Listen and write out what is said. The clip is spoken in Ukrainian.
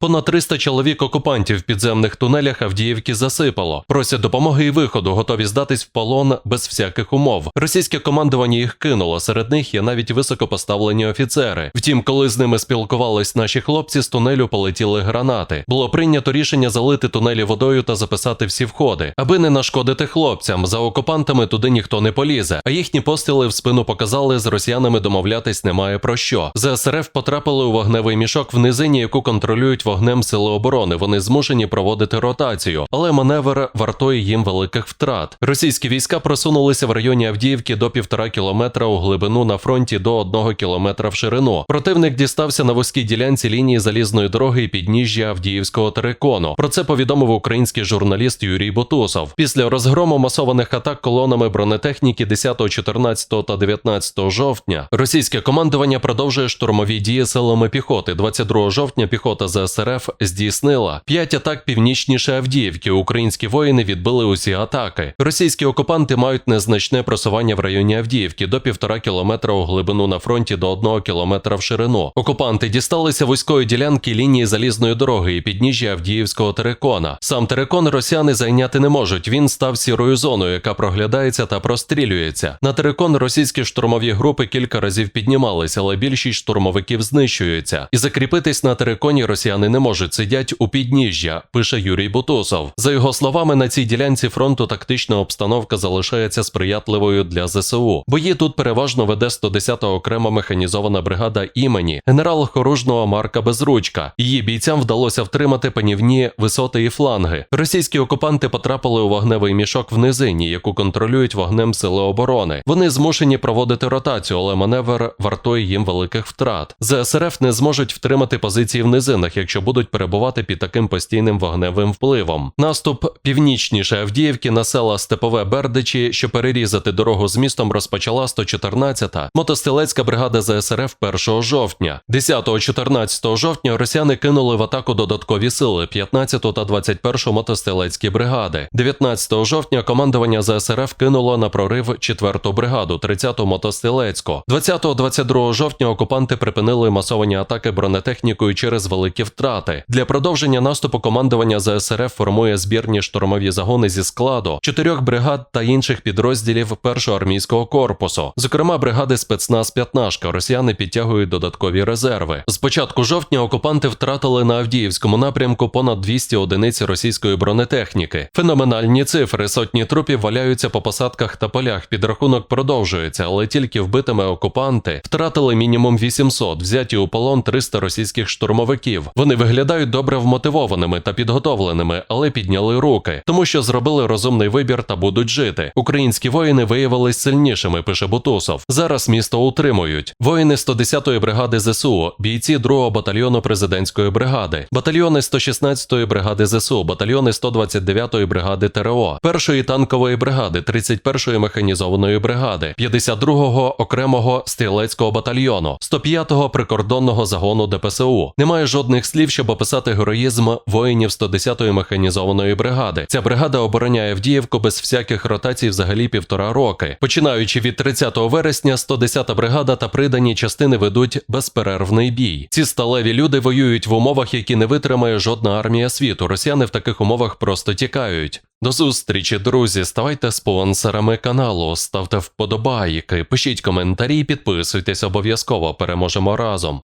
Понад 300 чоловік окупантів в підземних тунелях Авдіївки засипало. Просять допомоги і виходу, готові здатись в полон без всяких умов. Російське командування їх кинуло. Серед них є навіть високопоставлені офіцери. Втім, коли з ними спілкувались наші хлопці, з тунелю полетіли гранати. Було прийнято рішення залити тунелі водою та записати всі входи, аби не нашкодити хлопцям. За окупантами туди ніхто не полізе. А їхні постріли в спину показали, з росіянами домовлятись немає про що. ЗСРФ потрапили у вогневий мішок в низині, яку контролюють вогнем сили оборони. Вони змушені проводити ротацію, але маневр вартує їм великих втрат. Російські війська просунулися в районі Авдіївки до півтора кілометра у глибину на фронті до одного кілометра в ширину. Противник дістався на вузькій ділянці лінії залізної дороги і підніжжя Авдіївського терикону. Про це повідомив український журналіст Юрій Бутусов. Після розгрому масованих атак колонами бронетехніки 10, 14 та 19 жовтня російське командування продовжує штурмові дії силами піхоти. 22 жовтня піхота ЗСРФ здійснила 5 атак північніше Авдіївки. Українські воїни відбили усі атаки. Російські окупанти мають незначне просування в районі Авдіївки до півтора кілометра у глибину на фронті до одного кілометра в ширину. Окупанти дісталися вузької ділянки лінії залізної дороги і підніжжя Авдіївського терикона. Сам терикон росіяни зайняти не можуть. Він став сірою зоною, яка проглядається та прострілюється. На терикон російські штурмові групи кілька разів піднімалися, але більшість штурмовиків знищуються. І закріпитись на териконі росіяни не можуть, сидять у підніжжя, пише Юрій Бутусов. За його словами, на цій ділянці фронту тактична обстановка залишається сприятливою для ЗСУ. Бої тут переважно веде 110-та окрема механізована бригада імені генерал-хоружного Марка Безручка. Її бійцям вдалося втримати панівні висоти і фланги. Російські окупанти потрапили у вогневий мішок в низині, яку контролюють вогнем сили оборони. Вони змушені проводити ротацію, але маневр вартує їм великих втрат. ЗСРФ не зможуть втримати позиції в низинах, якщо будуть перебувати під таким постійним вогневим впливом. Наступ північніше Авдіївки на села Степове Бердичі, що перерізати дорогу з містом, розпочала 114-та мотострілецька бригада ЗСРФ 1 жовтня. 10-14 жовтня росіяни кинули в атаку додаткові сили 15 та 21 мотострілецькі бригади. 19 жовтня командування ЗСРФ кинуло на прорив 4-ту бригаду, 30-ту мотострілецьку. 20-22 жовтня окупанти припинили масовані атаки бронетехнікою через великі втрати. Для продовження наступу командування ЗСРФ формує збірні штурмові загони зі складу чотирьох бригад та інших підрозділів першого армійського корпусу, зокрема бригади спецназ «П'ятнашка». Росіяни підтягують додаткові резерви. З початку жовтня окупанти втратили на Авдіївському напрямку понад 200 одиниць російської бронетехніки. Феноменальні цифри сотні трупів валяються по посадках та полях. Підрахунок продовжується, але тільки вбитими окупанти втратили мінімум 800, взяті у полон 300 російських штурмовиків. Вони виглядають добре вмотивованими та підготовленими, але підняли руки, тому що зробили розумний вибір та будуть жити. Українські воїни виявились сильнішими, пише Бутусов. Зараз місто утримують. Воїни 110-ї бригади ЗСУ, бійці 2-го батальйону президентської бригади, батальйони 116-ї бригади ЗСУ, батальйони 129-ї бригади ТРО, 1-ї танкової бригади, 31-ї механізованої бригади, 52-го окремого стрілецького батальйону, 105-го прикордонного загону ДПСУ. Немає жодних слів, щоб описати героїзм воїнів 110-ї механізованої бригади. Ця бригада обороняє Авдіївку без всяких ротацій взагалі півтора роки. Починаючи від 30 вересня, 110-та бригада та придані частини ведуть безперервний бій. Ці сталеві люди воюють в умовах, які не витримає жодна армія світу. Росіяни в таких умовах просто тікають. До зустрічі, друзі. Ставайте спонсорами каналу, ставте вподобайки, пишіть коментарі, підписуйтесь обов'язково. Переможемо разом.